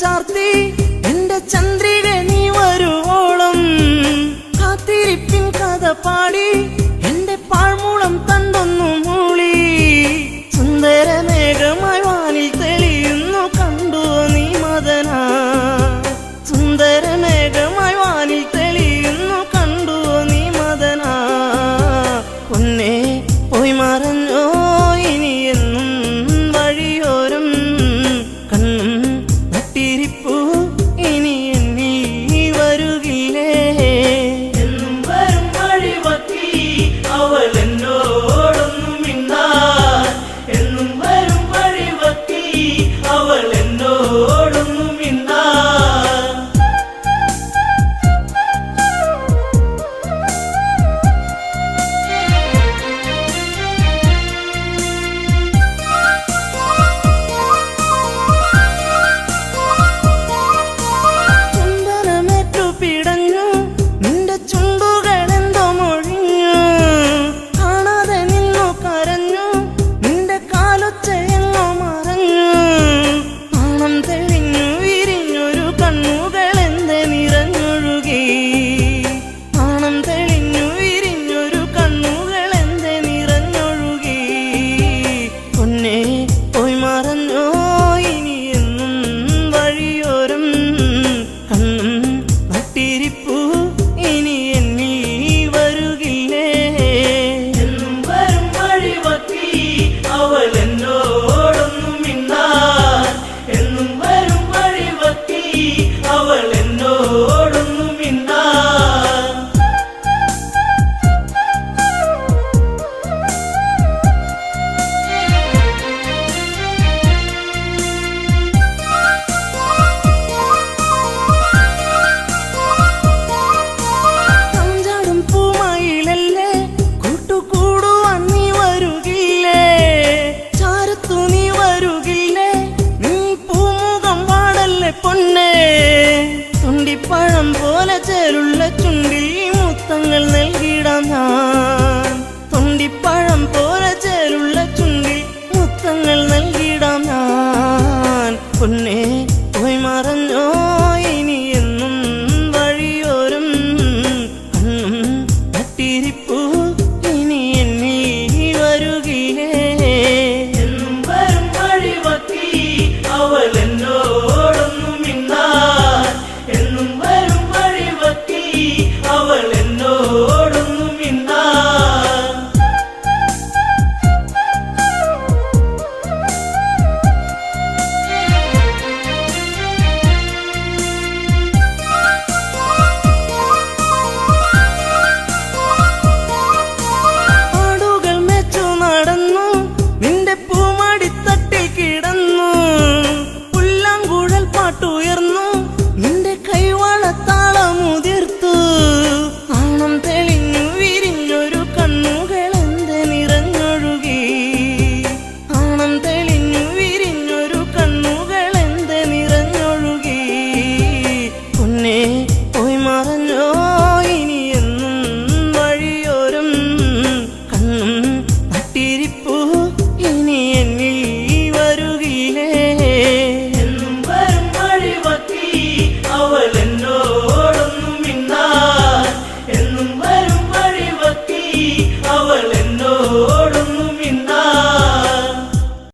ചാർത്തി എന്റെ ചന്ദ്രിക നീ വരുവോളം. കാത്തിരിപ്പിൻ കഥ പാടി